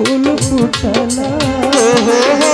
ফুল ফুটালা। হ্যাঁ, হ্যাঁ, হ্যাঁ।